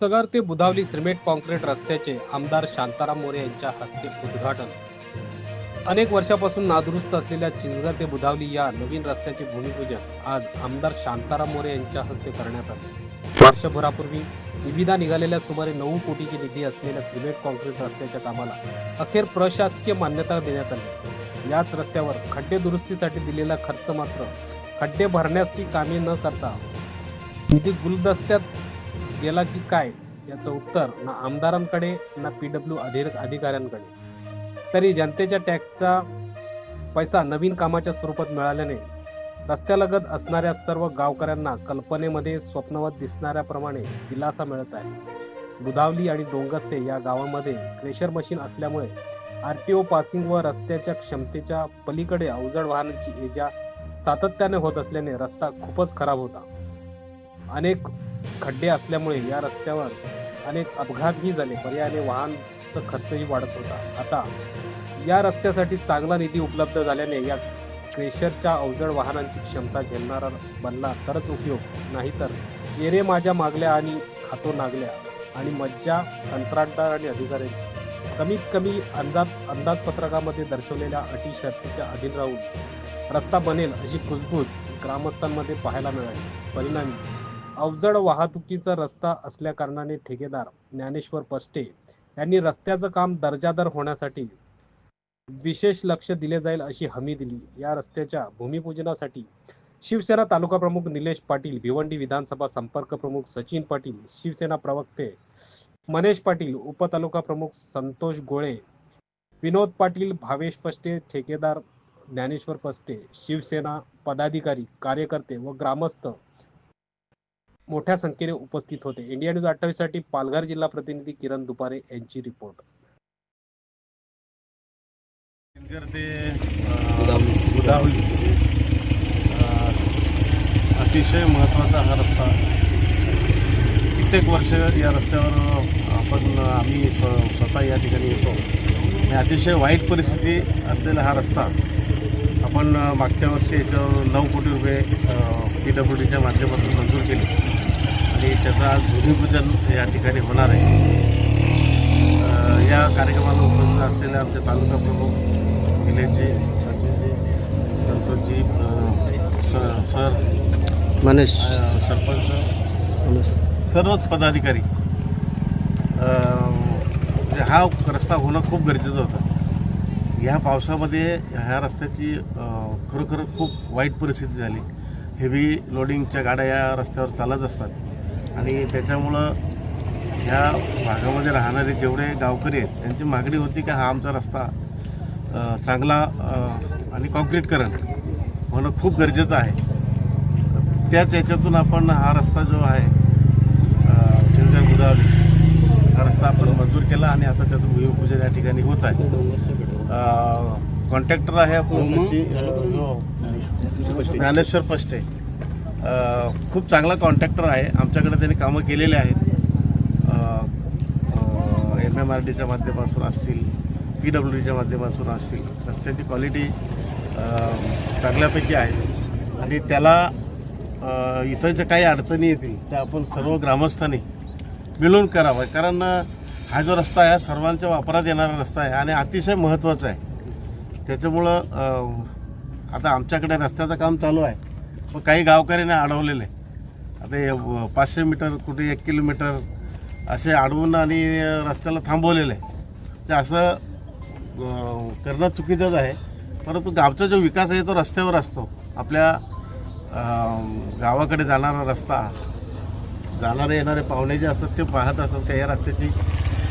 सगर ते बुधावली cement concrete रस्त्याचे आमदार शांताराम मोरे यांच्या हस्ते उद्घाटन. अनेक वर्षापासून नादुरुस्त असलेल्या चिंचगर ते बुधावली या नवीन रस्त्याचे भूमिपूजन आज आमदार शांताराम मोरे यांच्या हस्ते करण्यात आले. वर्षभरापूर्वी निविदा निघालेल्या सुमारे नऊ कोटीची निधी असलेल्या सिमेंट कॉन्क्रीट रस्त्याच्या कामाला अखेर प्रशासकीय मान्यता देण्यात आली. याच रस्त्यावर खड्डे दुरुस्तीसाठी दिलेला खर्च मात्र खड्डे भरण्याची कामे न करता निधी गुलदस्त्यात गेला की काय? याचं उत्तर ना आमदारांकडे ना पी डब्ल्यू अधिकाऱ्यांकडे. तरी जनतेच्या टॅक्सचा पैसा नवीन कामाच्या स्वरूपात मिळाल्याने रस्त्यालगत असणाऱ्या सर्व गावकऱ्यांना कल्पनेमध्ये स्वप्नवत दिसणाऱ्याप्रमाणे दिलासा मिळत आहे. बुधावली आणि डोंगस्ते या गावामध्ये क्रेशर मशीन असल्यामुळे आर टी ओ पासिंग व रस्त्याच्या क्षमतेच्या पलीकडे अवजड वाहनांची एजा सातत्याने होत असल्याने रस्ता खूपच खराब होता. अनेक खड्डे असल्यामुळे या रस्त्यावर अनेक अपघातही झाले. पर्यायाने वाहनचा खर्चही वाढत होता. आता या रस्त्यासाठी चांगला निधी उपलब्ध झाल्याने या क्रेशरच्या अवजड वाहनांची क्षमता झेलणारा बनला तरच उपयोग. नाहीतर येरे माझ्या मागल्या आणि खातो नागल्या आणि मज्जा कंत्राटदार आणि अधिकाऱ्यांची. कमीत कमी अंदाज अंदाजपत्रकामध्ये दर्शवलेल्या अटी शर्तीच्या अधीन राहून रस्ता बनेल अशी कुजबूज ग्रामस्थांमध्ये पाहायला मिळाली. परिणामी अवजड वाहतुकीचा रस्ता असल्याकारणाने ठेकेदार ज्ञानेश्वर पस्टे यांनी रस्त्याचं काम दर्जादार होण्यासाठी विशेष लक्ष दिले जाईल अशी हमी दिली. या रस्त्याच्या भूमिपूजनासाठी शिवसेना तालुका प्रमुख निलेश पाटील भिवंडी विधानसभा संपर्क प्रमुख सचिन पाटील शिवसेना प्रवक्ते मनेश पाटील उपतालुका प्रमुख संतोष गोळे विनोद पाटील भावेश पस्टे ठेकेदार ज्ञानेश्वर पस्टे शिवसेना पदाधिकारी कार्यकर्ते व ग्रामस्थ मोठ्या संख्येने उपस्थित होते. इंडिया न्यूज अठ्ठावीससाठी पालघर जिल्हा प्रतिनिधी किरण दुपारे यांची रिपोर्ट. अतिशय महत्त्वाचा हा रस्ता. कित्येक वर्ष या रस्त्यावर आपण आम्ही स्व- स्वतः या ठिकाणी येतो. आणि अतिशय वाईट परिस्थिती असलेला हा रस्ता आपण मागच्या वर्षी याच्यावर नऊ कोटी रुपये पी डब्ल्यू डीच्या माध्यमातून मंजूर केले. आणि त्याचं आज भूमिपूजन या ठिकाणी होणार आहे. या कार्यक्रमाला उपस्थित असलेले आमचे तालुका प्रमुख निलेशजी सचिनजी संतोषजी सर सर मनेश सरपंच सर्वच पदाधिकारी. म्हणजे हा रस्ता होणं खूप गरजेचं होतं. ह्या पावसामध्ये ह्या रस्त्याची खरोखर खूप वाईट परिस्थिती झाली. हेवी लोडिंगच्या गाड्या या रस्त्यावर चालत असतात. आणि त्याच्यामुळं ह्या भागामध्ये राहणारे जेवढे गावकरी आहेत त्यांची मागणी होती की हा आमचा रस्ता चांगला आणि कॉन्क्रीटकरण होणं खूप गरजेचं आहे. त्याच याच्यातून आपण हा रस्ता जो आहे शिवजय बुधावली हा रस्ता आपण मंजूर केला आणि आता त्याचं भूमिपूजन या ठिकाणी होत आहे. कॉन्ट्रॅक्टर आहे आपण ज्ञानेश्वर पष्टे. अ, खूप चांगला कॉन्ट्रॅक्टर आहे. आमच्याकडे त्यांनी कामं केलेले आहेत. एम एम आर डीच्या माध्यमातून असतील पी डब्ल्यू डीच्या माध्यमातून असतील. रस्त्याची क्वालिटी चांगल्यापैकी आहे. आणि त्याला इथं ज्या काही अडचणी येतील त्या आपण सर्व ग्रामस्थांनी मिळून करावं. कारण हा जो रस्ता आहे सर्वांच्या वापरात येणारा रस्ता आहे आणि अतिशय महत्त्वाचा आहे. त्याच्यामुळं आता आमच्याकडे रस्त्याचं काम चालू आहे. पण काही गावकऱ्यांनी अडवलेले. आता पाचशे मीटर कुठे एक किलोमीटर असे अडवून आणि रस्त्याला थांबवलेले. ते असं करणं चुकीचंच आहे. परंतु गावचा जो विकास आहे तो रस्त्यावर असतो. आपल्या गावाकडे जाणारा रस्ता जाणारे येणारे पाहुणे जे असतात ते पाहत असतात का या रस्त्याची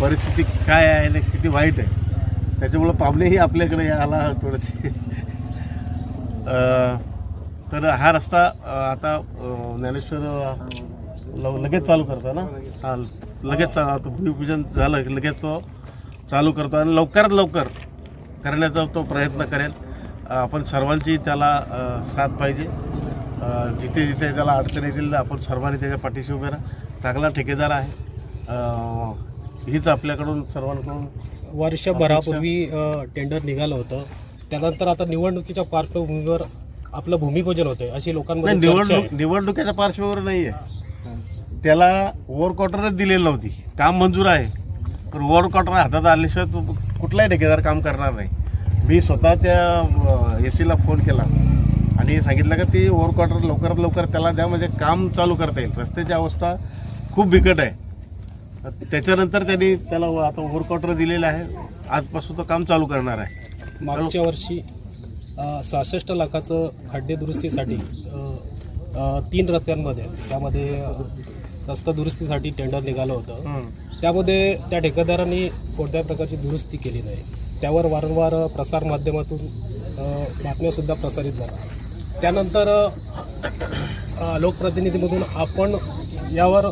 परिस्थिती काय आहे आणि किती वाईट आहे. त्याच्यामुळं पाहुणेही आपल्याकडे यायला थोडेसे तर हा रस्ता आता ज्ञानेश्वर लगेच चालू करतो ना? हा लगेच चा- भूमिपूजन झालं की लगेच तो चालू करतो आणि लवकरात लवकर करण्याचा तो प्रयत्न करेल. आपण सर्वांची त्याला साथ पाहिजे. जिथे जिथे त्याला अडचणी येतील आपण सर्वांनी त्याच्या पाठीशी उभे राहा. चांगला ठेकेदार आहे. हीच आपल्याकडून सर्वांकडून वर्षभरापूर्वी टेंडर निघालं होतं. त्यानंतर आता निवडणुकीच्या पार्श्वभूमीवर आपलं भूमिपूजन होतंय अशी नाही लोकांमध्ये निवडणूक. निवडणुकीच्या पार्श्वभूमीवर नाही आहे त्याला ओव्हर क्वार्टरच दिलेली नव्हती. काम मंजूर आहे. पण ओव्हर क्वार्टर हातात आल्याशिवाय तो कुठलाही ठेकेदार काम करणार नाही. मी स्वतः त्या ए सीला फोन केला. आणि सांगितलं का ती ओव्हर क्वार्टर लवकरात लवकर त्याला द्या म्हणजे काम चालू करता येईल. रस्त्याची अवस्था खूप बिकट आहे. त्याच्यानंतर त्यांनी त्याला आता ओव्हर क्वार्टर दिलेलं आहे. आजपासून तो काम चालू करणार आहे. मागच्या वर्षी सहासष्ट लाखाचं खड्डे दुरुस्तीसाठी तीन रस्त्यांमध्ये त्यामध्ये रस्ता दुरुस्तीसाठी टेंडर निघालं होतं. त्यामध्ये त्या ठेकेदारांनी कोणत्याही प्रकारची दुरुस्ती केली नाही. त्यावर वारंवार प्रसारमाध्यमातून बातम्यासुद्धा प्रसारित झाल्या. त्यानंतर लोकप्रतिनिधीमधून आपण यावर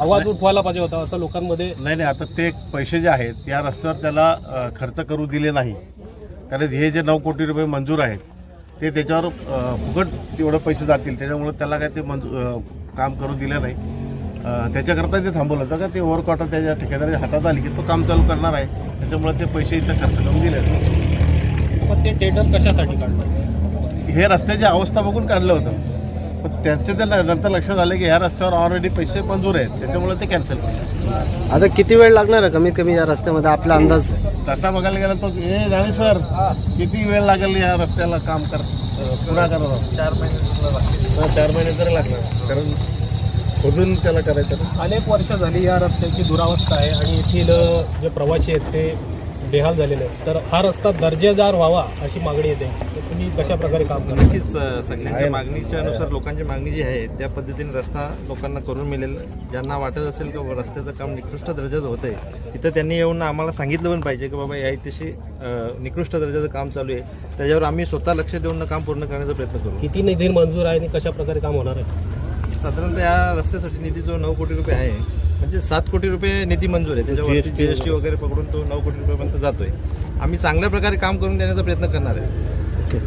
आवाज उठवायला पाहिजे होता असं लोकांमध्ये नाही नाही आता ते पैसे जे आहेत या रस्त्यावर त्याला खर्च करू दिले नाही. कारण हे जे नऊ कोटी रुपये मंजूर आहेत ते त्याच्यावर फुकट तेवढे पैसे जातील. त्याच्यामुळे त्याला काय ते मंजू काम करू दिलं नाही. त्याच्याकरता ते थांबवलं होतं का? ते ओव्हर क्वार्टर त्याच्या ठेकेदाराच्या हातात आली की तो काम चालू करणार आहे. त्याच्यामुळे ते पैसे इथं खर्च करून दिले पण ते टेंडर कशासाठी काढलं हे रस्त्याची अवस्था बघून काढलं होतं. पण त्यांचे ते नंतर लक्षात आलं की ह्या रस्त्यावर ऑलरेडी पैसे मंजूर आहेत. त्याच्यामुळे ते कॅन्सल केले. आता किती वेळ लागणार आहे कमीत कमी या रस्त्यामध्ये? आपला अंदाज? तसा बघायला गेला तर हे ज्ञानेश्वर किती वेळ लागेल या रस्त्याला काम कर पुरा करायला चार महिने चार महिने तरी लागणार कारण खोदून त्याला करायचं. अनेक वर्ष झाली या रस्त्याची दुरावस्था आहे आणि येथील जे प्रवासी आहेत ते बेहाल झालेले आहेत. तर हा रस्ता दर्जेदार व्हावा अशी मागणी येते तर तुम्ही कशा प्रकारे काम करता? नक्कीच सगळ्यांच्या मागणीच्या अनुसार लोकांची मागणी जी आहे त्या पद्धतीने रस्ता लोकांना करून मिळेल. ज्यांना वाटत असेल की बाबा रस्त्याचं काम निकृष्ट दर्जाचं होतं आहे तिथं त्यांनी येऊन आम्हाला सांगितलं पण पाहिजे की बाबा या इथेशी अ, निकृष्ट दर्जाचं काम चालू आहे. त्याच्यावर आम्ही स्वतः लक्ष देऊन काम पूर्ण करण्याचा प्रयत्न करू. किती निधी मंजूर आहे आणि कशा प्रकारे काम होणार आहे? साधारणतः या रस्त्यासाठी निधी जो नऊ कोटी रुपये आहे. म्हणजे सात कोटी रुपये निधी मंजूर आहे. त्याच्यावर GST जी एस टी वगैरे पकडून तो नऊ कोटी रुपयेपर्यंत जातोय. आम्ही चांगल्या प्रकारे काम करून देण्याचा प्रयत्न करणार आहे. ओके.